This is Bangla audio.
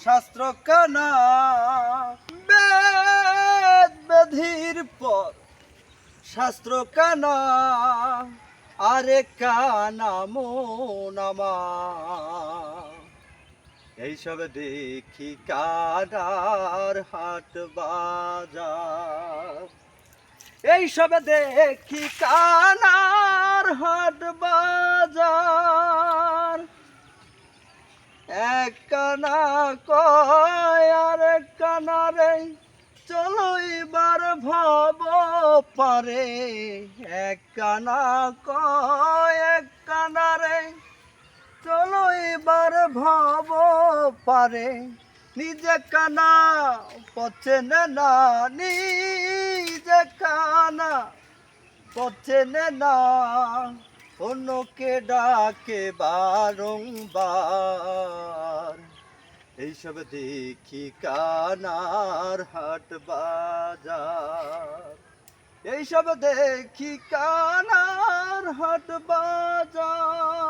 শাস্ত্র কানা বেদ বেধির পর শাস্ত্র কানা আরে কানা মোনামা এইসব দেখি কানার হাট বাজার। এইসব দেখি কানার এক কানা কয়, আর এক কানা রে চলো এবার ভব পারে। এক কানা কয় এক কানা রে চলো এবার ভব পারে। নিজে কানা পচে না নিজে কানা পচে না। অন্যকে ডাকে বারংবার। এইসব দেখি কানার হাট বাজার। এইসব দেখি কানার হাট বাজার।